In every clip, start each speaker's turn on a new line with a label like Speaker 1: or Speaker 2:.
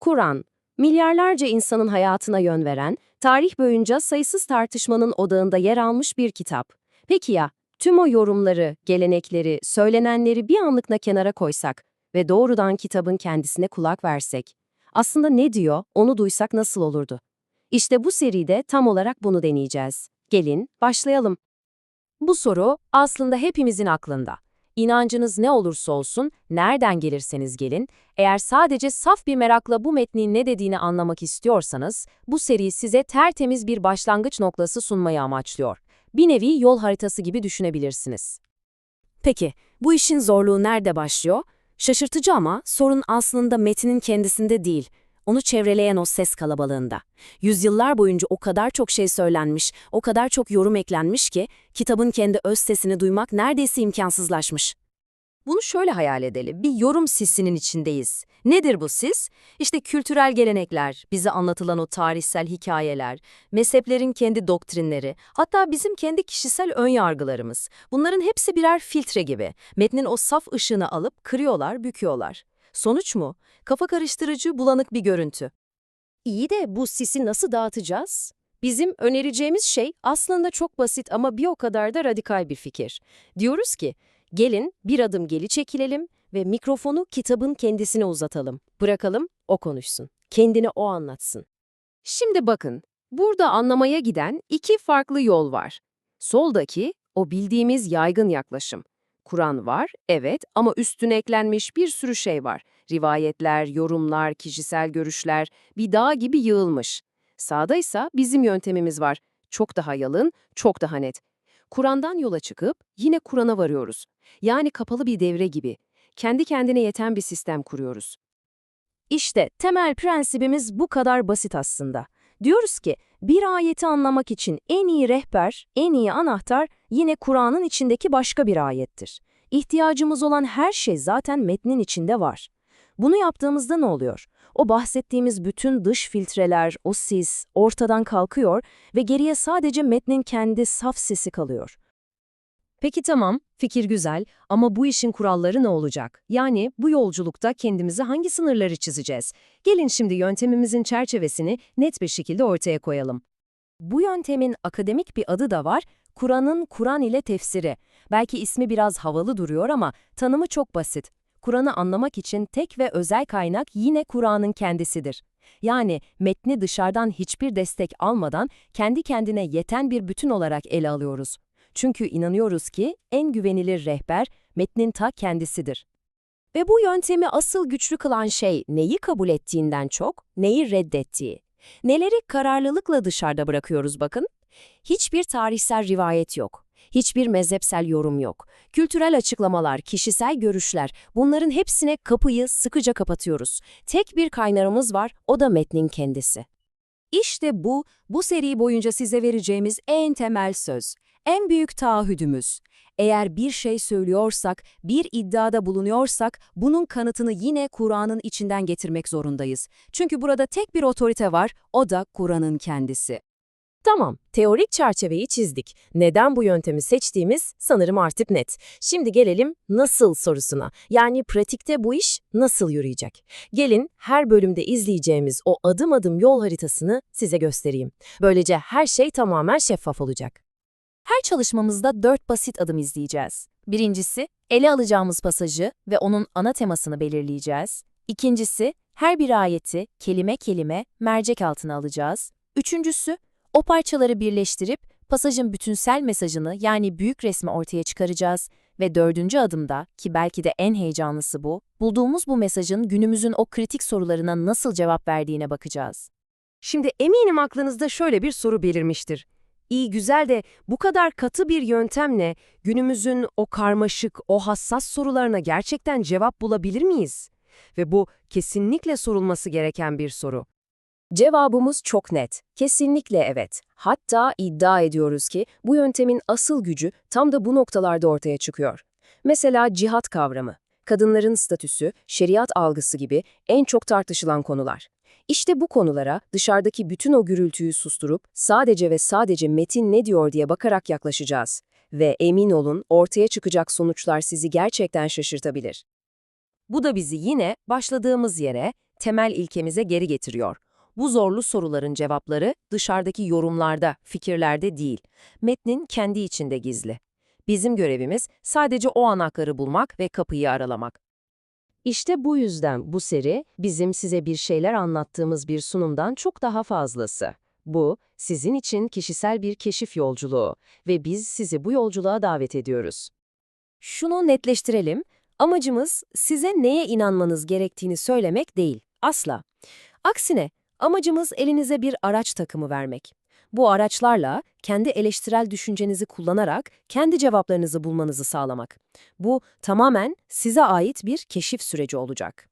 Speaker 1: Kur'an, milyarlarca insanın hayatına yön veren, tarih boyunca sayısız tartışmanın odağında yer almış bir kitap. Peki ya, tüm o yorumları, gelenekleri, söylenenleri bir anlıkla kenara koysak ve doğrudan kitabın kendisine kulak versek, aslında ne diyor, onu duysak nasıl olurdu? İşte bu seride tam olarak bunu deneyeceğiz. Gelin, başlayalım. Bu soru aslında hepimizin aklında. İnancınız ne olursa olsun, nereden gelirseniz gelin, eğer sadece saf bir merakla bu metnin ne dediğini anlamak istiyorsanız, bu seri size tertemiz bir başlangıç noktası sunmayı amaçlıyor. Bir nevi yol haritası gibi düşünebilirsiniz. Peki, bu işin zorluğu nerede başlıyor? Şaşırtıcı ama sorun aslında metinin kendisinde değil, onu çevreleyen o ses kalabalığında. Yüzyıllar boyunca o kadar çok şey söylenmiş, o kadar çok yorum eklenmiş ki, kitabın kendi öz sesini duymak neredeyse imkansızlaşmış.
Speaker 2: Bunu şöyle hayal edelim. Bir yorum sisinin içindeyiz. Nedir bu sis? İşte kültürel gelenekler, bize anlatılan o tarihsel hikayeler, mezheplerin kendi doktrinleri, hatta bizim kendi kişisel ön yargılarımız. Bunların hepsi birer filtre gibi. Metnin o saf ışığını alıp kırıyorlar, büküyorlar. Sonuç mu? Kafa karıştırıcı, bulanık bir görüntü.
Speaker 1: İyi de bu sisi nasıl dağıtacağız? Bizim önereceğimiz şey aslında çok basit ama bir o kadar da radikal bir fikir. Diyoruz ki, gelin bir adım geri çekilelim ve mikrofonu kitabın kendisine uzatalım. Bırakalım, o konuşsun. Kendini o anlatsın. Şimdi bakın, burada anlamaya giden iki farklı yol var. Soldaki, o bildiğimiz yaygın yaklaşım. Kur'an var, evet ama üstüne eklenmiş bir sürü şey var. Rivayetler, yorumlar, kişisel görüşler, bir dağ gibi yığılmış. Sağda ise bizim yöntemimiz var. Çok daha yalın, çok daha net. Kur'an'dan yola çıkıp yine Kur'an'a varıyoruz. Yani kapalı bir devre gibi. Kendi kendine yeten bir sistem kuruyoruz. İşte temel prensibimiz bu kadar basit aslında. Diyoruz ki bir ayeti anlamak için en iyi rehber, en iyi anahtar yine Kur'an'ın içindeki başka bir ayettir. İhtiyacımız olan her şey zaten metnin içinde var. Bunu yaptığımızda ne oluyor? O bahsettiğimiz bütün dış filtreler, o sis ortadan kalkıyor ve geriye sadece metnin kendi saf sesi kalıyor.
Speaker 2: Peki tamam, fikir güzel ama bu işin kuralları ne olacak? Yani bu yolculukta kendimize hangi sınırları çizeceğiz? Gelin şimdi yöntemimizin çerçevesini net bir şekilde ortaya koyalım. Bu yöntemin akademik bir adı da var, Kur'an'ın Kur'an ile tefsiri. Belki ismi biraz havalı duruyor ama tanımı çok basit. Kur'an'ı anlamak için tek ve özel kaynak yine Kur'an'ın kendisidir. Yani metni dışarıdan hiçbir destek almadan kendi kendine yeten bir bütün olarak ele alıyoruz. Çünkü inanıyoruz ki en güvenilir rehber metnin ta kendisidir. Ve bu yöntemi asıl güçlü kılan şey neyi kabul ettiğinden çok, neyi reddettiği. Neleri kararlılıkla dışarıda bırakıyoruz bakın. Hiçbir tarihsel rivayet yok. Hiçbir mezhepsel yorum yok. Kültürel açıklamalar, kişisel görüşler, bunların hepsine kapıyı sıkıca kapatıyoruz. Tek bir kaynağımız var, o da metnin kendisi. İşte bu, bu seri boyunca size vereceğimiz en temel söz, en büyük taahhüdümüz. Eğer bir şey söylüyorsak, bir iddiada bulunuyorsak, bunun kanıtını yine Kur'an'ın içinden getirmek zorundayız. Çünkü burada tek bir otorite var, o da Kur'an'ın kendisi. Tamam, teorik çerçeveyi çizdik. Neden bu yöntemi seçtiğimiz sanırım artık net. Şimdi gelelim nasıl sorusuna. Yani pratikte bu iş nasıl yürüyecek? Gelin her bölümde izleyeceğimiz o adım adım yol haritasını size göstereyim. Böylece her şey tamamen şeffaf olacak. Her çalışmamızda dört basit adım izleyeceğiz. Birincisi, ele alacağımız pasajı ve onun ana temasını belirleyeceğiz. İkincisi, her bir ayeti kelime kelime mercek altına alacağız. Üçüncüsü, o parçaları birleştirip pasajın bütünsel mesajını yani büyük resmi ortaya çıkaracağız ve dördüncü adımda ki belki de en heyecanlısı bu, bulduğumuz bu mesajın günümüzün o kritik sorularına nasıl cevap verdiğine bakacağız. Şimdi eminim aklınızda şöyle bir soru belirmiştir. İyi güzel de bu kadar katı bir yöntemle günümüzün o karmaşık, o hassas sorularına gerçekten cevap bulabilir miyiz? Ve bu kesinlikle sorulması gereken bir soru. Cevabımız çok net. Kesinlikle evet. Hatta iddia ediyoruz ki bu yöntemin asıl gücü tam da bu noktalarda ortaya çıkıyor. Mesela cihat kavramı, kadınların statüsü, şeriat algısı gibi en çok tartışılan konular. İşte bu konulara dışarıdaki bütün o gürültüyü susturup sadece ve sadece metin ne diyor diye bakarak yaklaşacağız. Ve emin olun ortaya çıkacak sonuçlar sizi gerçekten şaşırtabilir. Bu da bizi yine başladığımız yere,
Speaker 1: temel ilkemize geri getiriyor. Bu zorlu soruların cevapları dışarıdaki yorumlarda, fikirlerde değil, metnin kendi içinde gizli. Bizim görevimiz sadece o anahtarı bulmak ve kapıyı aralamak. İşte bu yüzden bu seri bizim size bir şeyler anlattığımız bir sunumdan çok daha fazlası. Bu, sizin için kişisel bir keşif yolculuğu ve biz sizi bu yolculuğa davet ediyoruz. Şunu netleştirelim, amacımız size neye inanmanız gerektiğini söylemek değil, asla. Aksine, amacımız elinize bir araç takımı vermek. Bu araçlarla kendi eleştirel düşüncenizi kullanarak kendi cevaplarınızı bulmanızı sağlamak. Bu tamamen size ait bir keşif süreci olacak.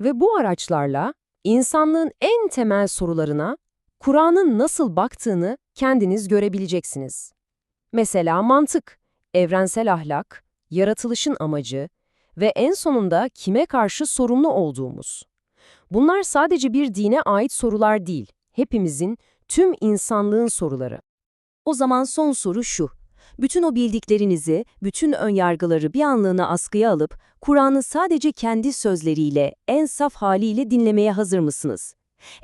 Speaker 1: Ve bu araçlarla insanlığın en temel sorularına Kur'an'ın nasıl baktığını kendiniz görebileceksiniz. Mesela mantık, evrensel ahlak, yaratılışın amacı ve en sonunda kime karşı sorumlu olduğumuz. Bunlar sadece bir dine ait sorular değil, hepimizin, tüm insanlığın soruları.
Speaker 3: O zaman son soru şu. Bütün o bildiklerinizi, bütün önyargıları bir anlığına askıya alıp, Kur'an'ı sadece kendi sözleriyle, en saf haliyle dinlemeye hazır mısınız?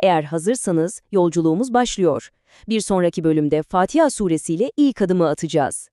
Speaker 3: Eğer hazırsanız, yolculuğumuz başlıyor. Bir sonraki bölümde Fatiha suresiyle ilk adımı atacağız.